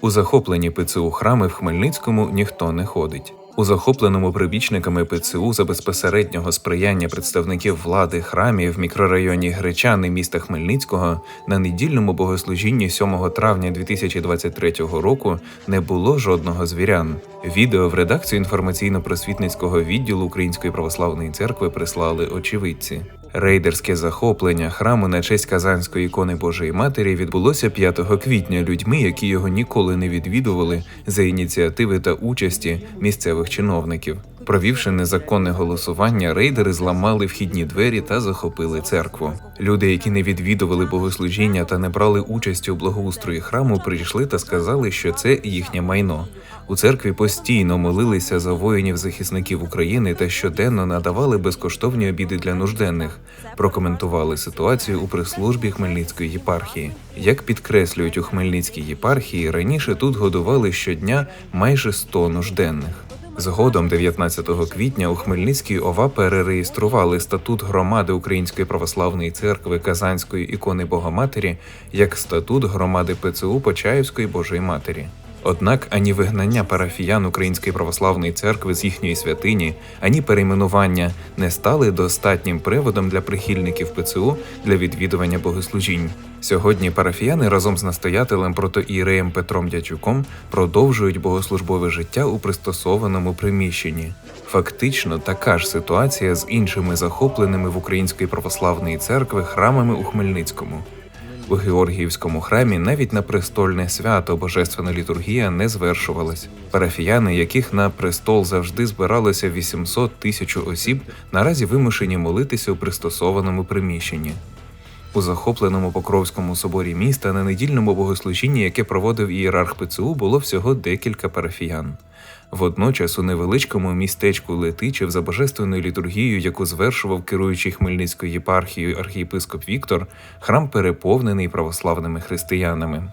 У захоплені ПЦУ храми в Хмельницькому ніхто не ходить. У захопленому прибічниками ПЦУ за безпосереднього сприяння представників влади храмі в мікрорайоні Гречани міста Хмельницького на недільному богослужінні 7 травня 2023 року не було жодного звірян. Відео в редакцію інформаційно-просвітницького відділу Української православної церкви прислали очевидці. Рейдерське захоплення храму на честь Казанської ікони Божої Матері відбулося 5 квітня людьми, які його ніколи не відвідували за ініціативи та участі місцевих чиновників. Провівши незаконне голосування, рейдери зламали вхідні двері та захопили церкву. Люди, які не відвідували богослужіння та не брали участі у благоустрої храму, прийшли та сказали, що це їхнє майно. У церкві постійно молилися за воїнів-захисників України та щоденно надавали безкоштовні обіди для нужденних. Прокоментували ситуацію у прес-службі Хмельницької єпархії. Як підкреслюють у Хмельницькій єпархії, раніше тут годували щодня майже 100 нужденних. Згодом, 19 квітня, у Хмельницькій ОВА перереєстрували статут громади Української православної церкви Казанської ікони Богоматері як статут громади ПЦУ Почаївської Божої Матері. Однак ані вигнання парафіян Української православної церкви з їхньої святині, ані перейменування не стали достатнім приводом для прихильників ПЦУ для відвідування богослужінь. Сьогодні парафіяни разом з настоятелем протоіреєм Петром Дячуком продовжують богослужбове життя у пристосованому приміщенні. Фактично така ж ситуація з іншими захопленими в Української православної церкви храмами у Хмельницькому. У Георгіївському храмі навіть на престольне свято божественна літургія не звершувалась. Парафіяни, яких на престол завжди збиралося 800 тисяч осіб, наразі вимушені молитися у пристосованому приміщенні. У захопленому Покровському соборі міста на недільному богослужінні, яке проводив ієрарх ПЦУ, було всього декілька парафіян. Водночас у невеличкому містечку Летичів за божественною літургією, яку звершував керуючий Хмельницькою єпархією архієпископ Віктор, храм переповнений православними християнами.